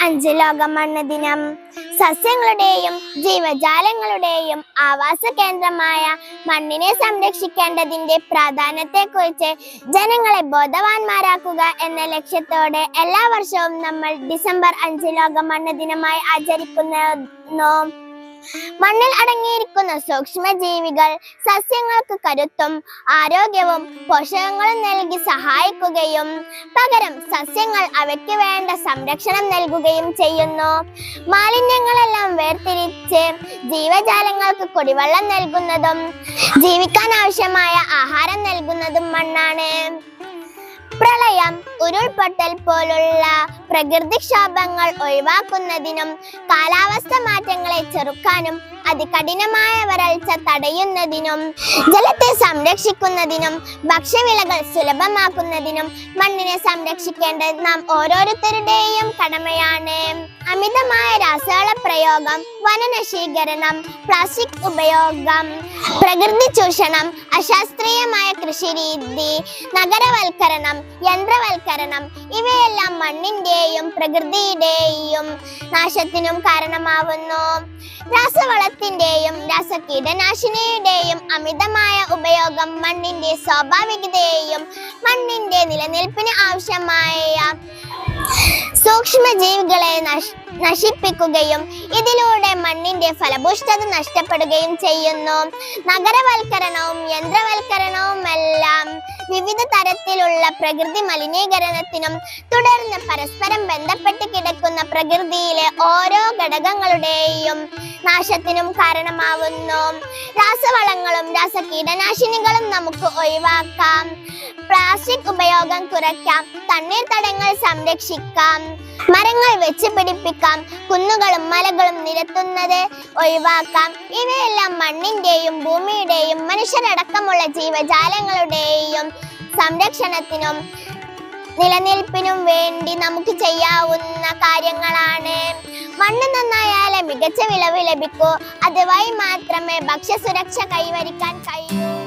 അഞ്ച് ലോക മണ്ണ് ദിനം സസ്യങ്ങളുടെയും ജീവജാലങ്ങളുടെയും ആവാസ കേന്ദ്രമായ മണ്ണിനെ സംരക്ഷിക്കേണ്ടതിന്റെ പ്രാധാന്യത്തെക്കുറിച്ച് ജനങ്ങളെ ബോധവാന്മാരാക്കുക എന്ന ലക്ഷ്യത്തോടെ എല്ലാ വർഷവും നമ്മൾ ഡിസംബർ അഞ്ച് ലോക മണ്ണ് ദിനമായി ആചരിക്കുന്നു മണ്ണിൽ അടങ്ങിയിരിക്കുന്ന സൂക്ഷ്മജീവികൾ സസ്യങ്ങൾക്ക് കരുത്തും ആരോഗ്യവും പോഷകങ്ങളും നൽകി സഹായിക്കുകയും പകരം സസ്യങ്ങൾ അവയ്ക്ക് വേണ്ട സംരക്ഷണം നൽകുകയും ചെയ്യുന്നു. മാലിന്യങ്ങളെല്ലാം വേർതിരിച്ച് ജീവജാലങ്ങൾക്ക് കുടിവെള്ളം നൽകുന്നതും ജീവിക്കാൻ ആവശ്യമായ ആഹാരം നൽകുന്നതും മണ്ണാണ്. പ്രളയം ഉരുൾപൊട്ടൽ പോലുള്ള പ്രകൃതിക്ഷോഭങ്ങൾ ഒഴിവാക്കുന്നതിനും കാലാവസ്ഥ മാറ്റങ്ങളെ ചെറുക്കാനും അതികഠിനമായ വരൾച്ച തടയുന്നതിനും ജലത്തെ സംരക്ഷിക്കുന്നതിനും ഭക്ഷ്യവിളകൾ സുലഭമാക്കുന്നതിനും മണ്ണിനെ സംരക്ഷിക്കേണ്ടത് നാം ഓരോരുത്തരുടെയും കടമയാണ്. അമിതമായ രാസവള പ്രയോഗം വനനശീകരണം പ്ലാസ്റ്റിക് ഉപയോഗം പ്രകൃതി ചൂഷണം അശാസ്ത്രീയമായ കൃഷിരീതി നഗരവൽക്കരണം യന്ത്രവൽക്കരണം ഇവയെല്ലാം മണ്ണിന്റെയും പ്രകൃതിയുടെയും നാശത്തിനും കാരണമാവുന്നു. രാസവളത്തിന്റെയും രാസകീടനാശിനിയുടെയും അമിതമായ ഉപയോഗം മണ്ണിന്റെ സ്വാഭാവികതയെയും മണ്ണിന്റെ നിലനിൽപ്പിന് ആവശ്യമായ സൂക്ഷ്മജീവികളെ നശ് നശിപ്പിക്കുകയും ഇതിലൂടെ മണ്ണിന്റെ ഫലഭൂഷ്ഠത നഷ്ടപ്പെടുകയും ചെയ്യുന്നു. നഗരവൽക്കരണവും യന്ത്രവൽക്കരണവും എല്ലാം വിവിധ തരത്തിലുള്ള പ്രകൃതി മലിനീകരണത്തിനും തുടർന്ന് പരസ്പരം ബന്ധപ്പെട്ട് കിടക്കുന്ന പ്രകൃതിയിലെ ഓരോ ഘടകങ്ങളുടെയും നാശത്തിനും കാരണമാവുന്നു. രാസവളങ്ങളും രാസകീടനാശിനികളും നമുക്ക് ഒഴിവാക്കാം. പ്ലാസ്റ്റിക് ഉപയോഗം കുറയ്ക്കാം. തണ്ണീർത്തടങ്ങൾ സംരക്ഷിക്കാം. മരങ്ങൾ വെച്ച് പിടിപ്പിക്കാം. കുന്നുകളും മലകളും നിരത്തുന്നത് ഒഴിവാക്കാം. ഇവയെല്ലാം മണ്ണിന്റെയും ഭൂമിയുടെയും മനുഷ്യരടക്കമുള്ള ജീവജാലങ്ങളുടെയും സംരക്ഷണത്തിനും നിലനിൽപ്പിനും വേണ്ടി നമുക്ക് ചെയ്യാവുന്ന കാര്യങ്ങളാണ്. മണ്ണ് നന്നായാലേ മികച്ച വിളവ് ലഭിക്കൂ. അതുവഴി മാത്രമേ ഭക്ഷ്യസുരക്ഷ കൈവരിക്കാൻ കഴിയൂ.